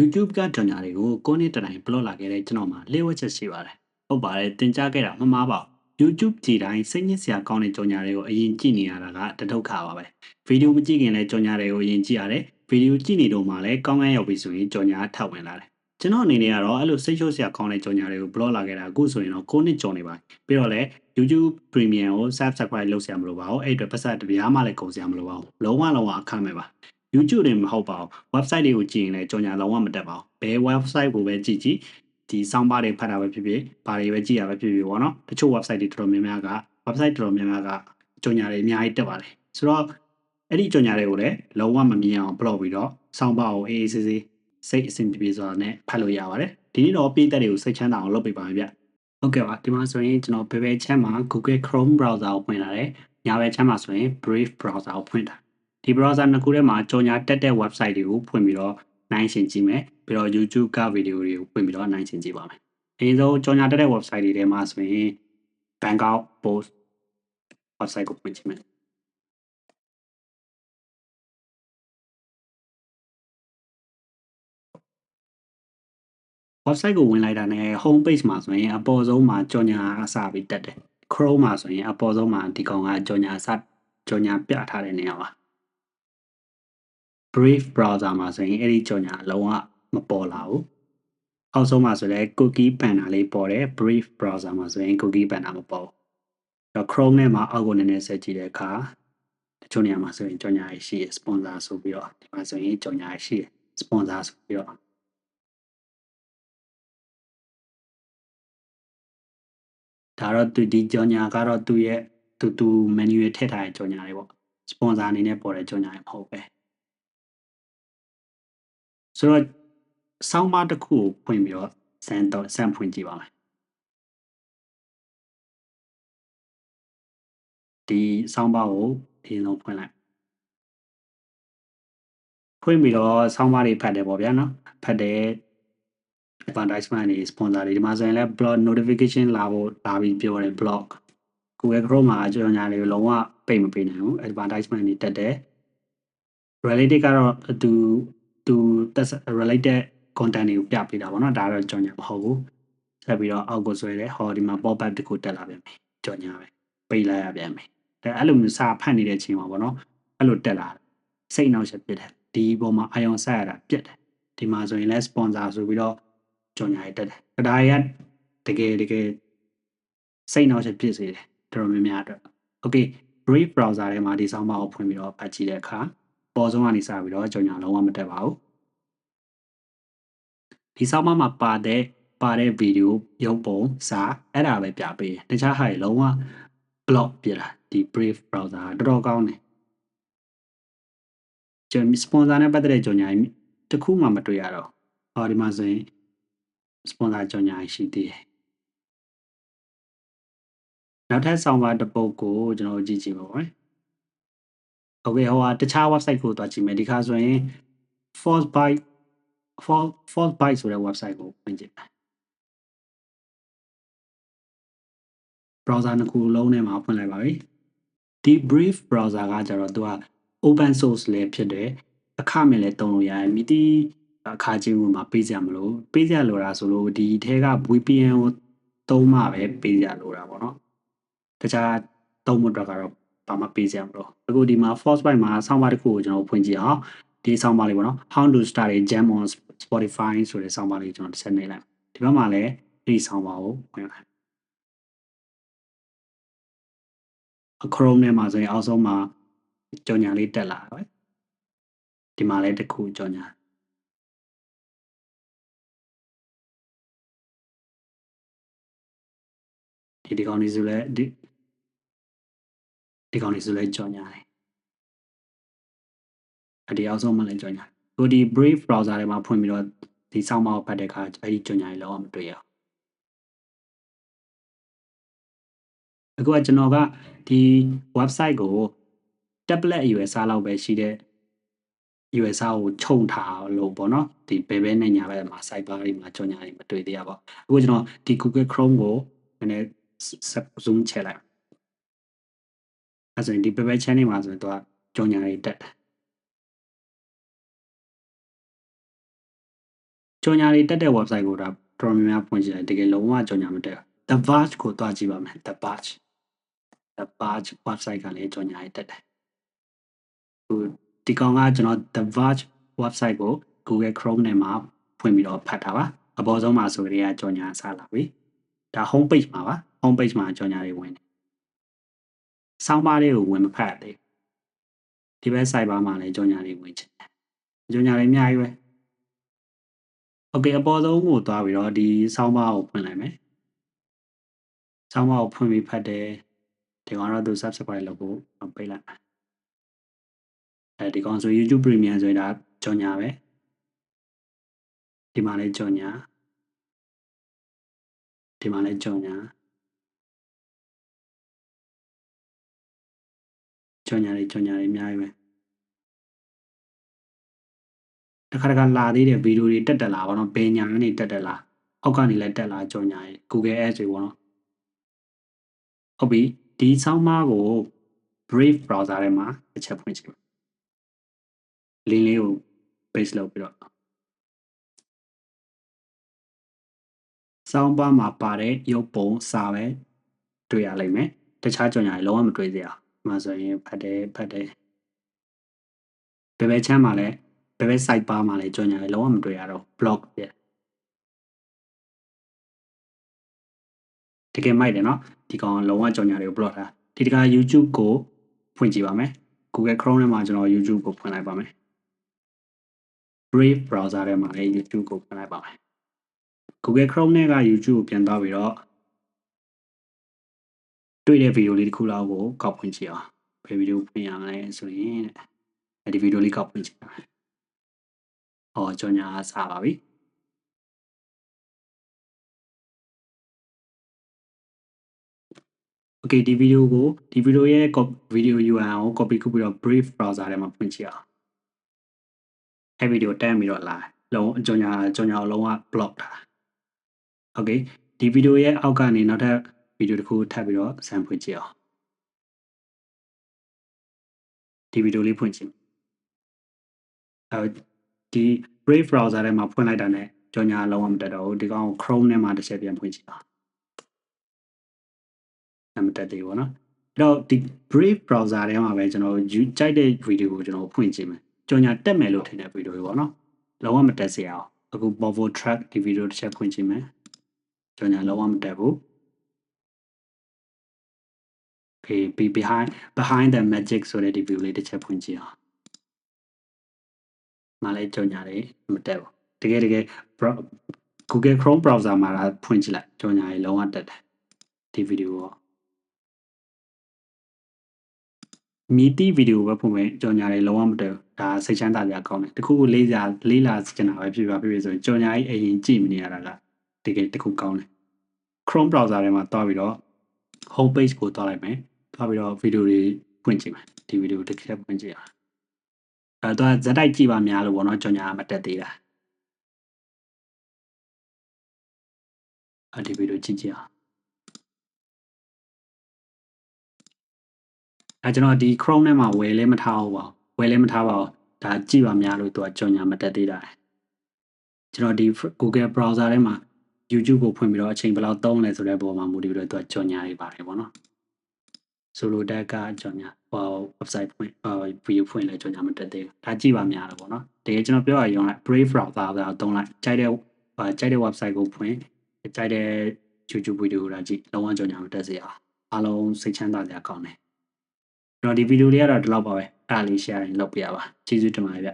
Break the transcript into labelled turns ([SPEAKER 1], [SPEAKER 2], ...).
[SPEAKER 1] YouTube ကကြော်ညာတွေကိုကိုနှစ်တတိုင်း block လာခဲ့တဲ့ကျွန်တော်မှာလျှို့ဝှက်ချက်ရှိပါတယ်။ဟုတ်ပါတယ်တင် जा ခဲ့တာမမှားပါဘူး။ YouTube ကြည့်တိုင်းစိတ်ညစ်စရာကောင်းတဲ့ကြော်ညာတွေကိုအရင်ကြည့်နေရတာကတဒုက္ခပါပဲ။ဗီဒီယိုမကြည့်ခင်လည်းကြော်ညာတွေကိုအရင်ကြည့်ရတယ်။ဗီဒီယိုကြည့်နေတော့မှလည်းကောင်းကန်းရောက်ပြီဆိုရင်ကြော်ညာထပ်ဝင်လာတယ်။ကျွန်တော်အနေနဲ့ကတော့အဲ့လိုစိတ်ချိုးစရာကောင်းတဲ့ကြော်ညာတွေကို block လာခဲ့တာအခုဆိုရင်တော့ကိုနှစ်ကြော်နေပါပြီးတော့လည်း YouTube Premium ကို Subscribe လုပ်စရာမလိုပါဘူးအဲ့အတွက်ပတ်စပ်တပြားမှလည်းကုန်စရာမလိုပါဘူးလုံးဝလုံးဝအခမဲ့ပါ YouTube တွေမဟုတ်ပါဘူး website တွေကိုကြည့်ရင်လည်းကြော်ညာလုံးဝမတက်ပါဘူးဘယ် website ကိုပဲကြည့်ကြည့်ဒီ soundbar တွေဖတ်တာပဲဖြစ်ဖြစ်ဘာတွေပဲကြည့်ရပဲဖြစ်ဖြစ်ပေါ့နော်တချို့ website တွေတော်တော်များများက website တော်တော်များများကကြော်ညာတွေအများကြီးတက်ပါတယ်ဆိုတော့အဲ့ဒီကြော်ညာတွေကိုလည်းလုံးဝမမြင်အောင် block ပြီးတော့ soundbar ကိုအေးအေးဆေးဆေးစိတ်အဆင်ပြေပြေစွာနဲ့ဖတ်လို့ရပါတယ်ဒီနေ့တော့ပြည်သက်တွေကိုစိတ်ချမ်းသာအောင်လုပ်ပေးပါမယ်ဗျဟုတ်ကဲ့ပါဒီမှာဆိုရင်ကျွန်တော်ဘယ်ဘယ်ချမ်းမှာ Google Chrome browser ကိုဖွင့်လာတယ်ညာဘက်ချမ်းမှာဆိုရင် Brave browser ကိုဖွင့်တာ ဒီ browser နှစ်ခုထဲမှာကြော်ညာတက်တဲ့ website တွေကိုဖွင့်ပြီးတော့နိုင်ရှင်ကြည့်မယ်ပြီးတော့ YouTube ကဗီဒီယိုတွေကိုဖွင့်ပြီးတော့နိုင်ရှင်ကြည့်ပါမယ်အရင်ဆုံးကြော်ညာတက်တဲ့ website တွေထဲမှာဆိုရင် Bangkok Post website ကိုဖွင့်ကြည့်မယ် website ကိုဝင်လိုက်တာနဲ့ home page မှာဆိုရင်အပေါ်ဆုံးမှာကြော်ညာအစပြီးတက်တယ် Chrome မှာဆိုရင်အပေါ်ဆုံးမှာဒီကောင်ကကြော်ညာစကြော်ညာပြထားတဲ့နေရာပါ Brave browser မှာဆိုရင်အဲ့ဒီကြော်ညာလုံးဝမပေါ်လာဘူးအောက်ဆုံးမှာဆိုလည်း cookie banner လေးပေါ်တယ် Brave browser မှာဆိုရင် cookie banner မပေါ်ဘူးတော့ Chrome နဲ့မှာအောက်ကိုနည်းနည်းဆက်ကြည့်တဲ့အခါတချို့နေရာမှာဆိုရင်ကြော်ညာရှိရ sponsor ဆိုပြီးတော့ဒီမှာဆိုရင်ကြော်ညာရှိရ sponsor ဆိုပြီးတော့ဒါတော့သူဒီကြော်ညာကတော့သူ့ရဲ့သူသူ menu ထည့်ထားတဲ့ကြော်ညာတွေပေါ့ sponsor အနေနဲ့ပေါ်တဲ့ကြော်ညာတွေမဟုတ်ပဲ ဆိုတော့ဆောင်းပါးတစ်ခုကိုဖွင့်ပြီးတော့စမ်းတော့စမ်းဖွင့်ကြည့်ပါမယ်ဒီဆောင်းပါးကိုဒီလုံးဖွင့်လိုက်ဖွင့်ပြီးတော့ဆောင်းပါးတွေဖတ်တယ်ပေါ့ဗျာနော်ဖတ်တယ် advertisement တွေ sponsor တွေဒီမှာဆိုရင်လည်း blog notification လာဖို့လာပြီးပြောတယ် blog Google Chrome မှာကြော်ညာတွေကိုလုံးဝပိတ်မပေးနိုင်ဘူး advertisement တွေတက်တယ် related ကတော့သူ သူ related content တွေကိုပြပေးတာပေါ့နော်ဒါတော့ကြော်ညာမဟုတ်ဘူးဆက်ပြီးတော့အောက်ကိုဆွဲတယ်ဟောဒီမှာ pop up တခုတက်လာပြန်ပြီကြော်ညာပဲပိတ်လိုက်ရပြန်ပြီဒါအဲ့လိုမျိုးစာဖတ်နေတဲ့အချိန်မှာပေါ့နော်အဲ့လိုတက်လာစိတ်နှောက်ယှက်ပြစ်တယ်ဒီပေါ်မှာအာယုံဆက်ရတာပြစ်တယ်ဒီမှာဆိုရင်လည်း sponsor ဆိုပြီးတော့ကြော်ညာရတက်တယ်ဒါရတကယ်တကယ်စိတ်နှောက်ယှက်ပြစ်စေတယ်တော်တော်များများအတွက် okay Brave browser ထဲမှာဒီဆောင်းပါးကိုဖွင့်ပြီးတော့ဖတ်ကြည့်တဲ့အခါ ပေါ်ဆုံးကနေစပြီးတော့ကြော်ညာလုံးဝမတက်ပါဘူးဒီဆောင်းပါးမှာပါတဲ့ပါတဲ့ဗီဒီယိုရုပ်ပုံစာအဲ့ဒါပဲပြပေးတယ်တခြားဟာတွေလုံးဝ block ပြတာဒီ Brave browser တော်တော်ကောင်းတယ်ကျွန် sponsor နဲ့ပတ်သက်တဲ့ကြော်ညာတခုမှမတွေ့ရတော့ဟောဒီမှာဆိုရင် sponsor ကြော်ညာရှိသေးတယ်နောက်ထပ်ဆောင်းပါးတစ်ပုဒ်ကိုကျွန်တော်ကြည့်ကြည့်ပါ မယ်။ Okay ဟိုဟာတခြား website ကိုတွားကြည့်မယ်ဒီခါဆိုရင် false byte false false byte ဆိုတဲ့ website ကိုဖွင့်ကြည့်မယ် browser နှစ်ခုလုံးထဲမှာဖွင့်လိုက်ပါပြီ။ဒီ brief browser ကကြတော့သူက open source လည်းဖြစ်တယ်အခမဲ့လည်းတုံးလို့ရတယ်မိတိအခါချင်းဝင်မှာပေးကြမလို့ပေးကြလို့တာဆိုလို့ဒီထဲက VPN ကိုသုံးမှပဲပေးကြလို့တာပေါ့နော်တခြားသုံးဖို့အတွက်ကတော့ ဘာမှပေးစရာမလိုအခုဒီမှာ force byte မှာဆောင်းပါးတစ်ခုကိုကျွန်တော်ဖွင့်ကြည့်အောင်ဒီဆောင်းပါးလေးပေါ့နော် how to start a jam on Spotify ဆိုတဲ့ဆောင်းပါးလေးကျွန်တော်တစ်ချက်နေလိုက်ဒီဘက်မှာလည်းဒီဆောင်းပါးကိုဝင်လိုက် Chrome ထဲမှာဆိုရင်အောက်ဆုံးမှာကြော်ညာလေးတက်လာတယ်ဒီမှာလည်းတစ်ခုကြော်ညာဒီဒီကောင်လေးဆိုလဲဒီ ဒီကောင်လေးဆိုလဲကြော်ညာတယ်အဒီအောက်ဆုံးမှလည်းကြော်ညာကိုဒီ Brave browser ထဲမှာဖွင့်ပြီးတော့ဒီစောင်းမောက်ဖတ်တဲ့အခါအဲ့ဒီကြော်ညာလေးလောက်မတွေ့ရအောင်အခုကကျွန်တော်ကဒီ website ကို tablet အရွယ်စားလောက်ပဲရှိတဲ့ USR ကိုခြုံထားလို့ပေါ့နော်ဒီဘယ်ဘဲနဲ့ညာဘက်မှာ cyber တွေမှာကြော်ညာတွေမတွေ့သေးရပါဘူးအခုကျွန်တော်ဒီ Google Chrome ကိုနည်းနည်း zoom ချဲလိုက် အဲဆိုရင်ဒီဘယ်ဘဲ channel မှာဆိုရင်တော့ကြော်ညာတွေတက်တယ်ကြော်ညာတွေတက်တဲ့ website ကိုဒါတော်တော်များများဖွင့်ကြည့်လိုက်တကယ်လုံးဝကြော်ညာမတက်ဘူး The Verge ကိုတွားကြည့်ပါမယ် The Verge The Verge website ကလည်းကြော်ညာတွေတက်တယ်ဟိုဒီကောင်ကကျွန်တော် The Verge website ကို Google Chrome နဲ့မှာဖွင့်ပြီးတော့ဖတ်တာပါအပေါ်ဆုံးမှာဆိုကြတဲ့ကြော်ညာစလာပြီဒါ home page မှာပါ home page မှာကြော်ညာတွေဝင်တယ် ဆောင်းပါးလေးကိုဝင်မဖတ်သေးဒီဘက် cyber မှာလည်းကြော်ညာလေးဝင်ချင်တယ်ကြော်ညာလေးအများကြီးပဲ okay အပေါ်ဆုံးကိုသွားပြီးတော့ဒီဆောင်းပါးကိုဖွင့်လိုက်မယ်ဆောင်းပါးကိုဖွင့်ပြီးဖတ်တယ်ဒီကောင်တော့သူ subscribe လုပ်ဖို့ပေးလိုက်မယ်အဲဒီကောင်ဆို YouTube Premium ဆိုရင်ဒါကြော်ညာပဲဒီမှာလည်းကြော်ညာဒီမှာလည်းကြော်ညာ ကြော်ညာတွေကြော်ညာတွေအများကြီးပဲတခါတခါလာသေးတဲ့ဗီဒီယိုတွေတက်တက်လာပါတော့ဘယ်ညာကနေတက်တက်လာအောက်ကနေလည်းတက်လာကြော်ညာတွေ Google Ads တွေပေါ့နော်ဟုတ်ပြီဒီဆောင်းပါးကို Brave browser ထဲမှာတစ်ချက်ဖွင့်ကြည့်ပါလင်းလေးကို paste လုပ်ပြီးတော့ဆောင်းပါးမှာပါတဲ့ရုပ်ပုံစာပဲတွေ့ရလိမ့်မယ်တခြားကြော်ညာတွေလုံးဝမတွေ့စေအောင်ဒီ မှာဆိုရင်ဖတ်တယ်ဖတ်တယ်ဘယ်ဘက်ချမ်းမှာလည်းဘယ်ဘက် site ပါမှာလည်းကြော်ညာတွေလုံးဝမတွေ့ရတော့ block ပြတကယ်မိုက်တယ်နော်ဒီကောင်လုံးဝကြော်ညာတွေကို block တာဒီတခါ YouTube ကိုဖွင့်ကြည့်ပါမယ် Google Chrome ထဲမှာကျွန်တော် YouTube ကိုဖွင့်လိုက်ပါမယ် Brave browser ထဲမှာလည်း YouTube ကိုဖွင့်လိုက်ပါမယ် Google Chrome နဲ့က YouTube ကိုပြန်သွားပြီးတော့ တွေ့တဲ့ဗီဒီယိုလေးတစ်ခုလောက်ကိုကောက်ဖွင့်ကြည့်အောင်ဘယ်ဗီဒီယိုဖွင့်ရမလဲဆိုရင်အဲဒီဗီဒီယိုလေးကောက်ဖွင့်ကြည့်ပါမယ်။အော်ကြော်ညာစားပါပြီ။ Okay ဒီဗီဒီယိုကိုဒီဗီဒီယိုရဲ့ဗီဒီယို URL ကို copy လုပ်ပြီးတော့ Brave browser ထဲမှာဖွင့်ကြည့်အောင်။အဲဗီဒီယိုတန်းပြီးတော့လာလုံးအကြောညာအကြောညာလုံးဝ block ထား။ Okay ဒီဗီဒီယိုရဲ့အောက်ကနေနောက်ထပ် ဗီဒီယိုတစ်ခုထပ်ပြီးတော့ဆန်ဖွင့်ကြည့်အောင်။ဒီဗီဒီယိုလေးဖွင့်ကြည့်။အဲဒီ Brave browser ထဲမှာဖွင့်လိုက်တာနဲ့ကြောညာလုံးဝမတက်တော့ဘူးဒီကောင် Chrome ထဲမှာတစ်ချက်ပြန်ဖွင့်ကြည့်အောင်။မတက်သေးဘူးเนาะအဲ့တော့ဒီ Brave browser ထဲမှာပဲကျွန်တော်ကြိုက်တဲ့ဗီဒီယိုကိုကျွန်တော်ဖွင့်ကြည့်မယ်ကြော်ညာတက်မယ်လို့ထင်တဲ့ဗီဒီယိုတွေပေါ့နော်လုံးဝမတက်စေအောင်အခု Povo track ဒီဗီဒီယိုတစ်ချက်ဖွင့်ကြည့်မယ်ကြော်ညာလုံးဝမတက်ဘူး be behind behind the magic ဆိုတဲ့ဒီဗီဒီယိုလေးတစ်ချက်ဖွင့်ကြည့်အောင်မလေးကြော်ညာတွေမတက်ဘူးတကယ်တကယ် Google Chrome browser မှာဖွင့်ကြည့်လိုက်ကြော်ညာတွေလုံးဝတက်တယ်ဒီဗီဒီယိုကမြည်တိဗီဒီယိုပဲပုံမဲ့ကြော်ညာတွေလုံးဝမတည့်ဘူးဒါစိတ်ချမ်းသာကြကောင်းတယ်တခုခုလေးစားလေးလာကျင်တာပဲဖြစ်ပါဖြစ်ဖြစ်ဆိုရင်ကြော်ညာကြီးအရင်ကြည့်မနေရတာကတကယ်တခုကောင်းတယ် Chrome browser ထဲမှာတွားပြီးတော့ home page ကိုတွားလိုက်မယ် တွားပြီးတော့ဗီဒီယိုတွေဖွင့်ကြည့်မယ်ဒီဗီဒီယိုတစ်ချက်ဖွင့်ကြည့်အောင်အဲတော့ဇက်တိုက်ကြည့်ပါများလို့ပေါ့နော်ကြော်ညာမတက်သေးတာအဒီဗီဒီယိုကြည့်ကြည့်အောင်အဲကျွန်တော်ဒီ Chrome ထဲမှာဝယ်လဲမထားဘူးပါဝယ်လဲမထားပါဘူးဒါကြည့်ပါများလို့သူကကြော်ညာမတက်သေးတာကျွန်တော်ဒီ Google browser ထဲမှာ YouTube ကိုဖွင့်ပြီးတော့အချိန်ဘယ်လောက်သုံးလဲဆိုတဲ့ပုံမှာမူတည်ပြီးတော့သူကကြော်ညာတွေပါတယ်ပေါ့နော် ဆိုလိုတက်ကကြော်ညာဟို website ဖွင့်ဟို video ဖွင့်လဲကြော်ညာမတက်သေးဘူးဒါကြည့်ပါများလို့ပေါ့နော်တကယ်ကျွန်တော်ပြောရရင် Brave browser ဆိုတော့သုံးလိုက်ကြိုက်တဲ့ကြိုက်တဲ့ website ကိုဖွင့်ကြိုက်တဲ့ YouTube video ကိုဒါကြည့်လုံးဝကြော်ညာမတက်စေအောင်အားလုံးစိတ်ချမ်းသာကြကောင်းတယ်ကျွန်တော်ဒီဗီဒီယိုလေးကတော့ဒီလောက်ပါပဲအားလေး share လုပ်ပြရပါကျေးဇူးတင်ပါတယ်ဗျ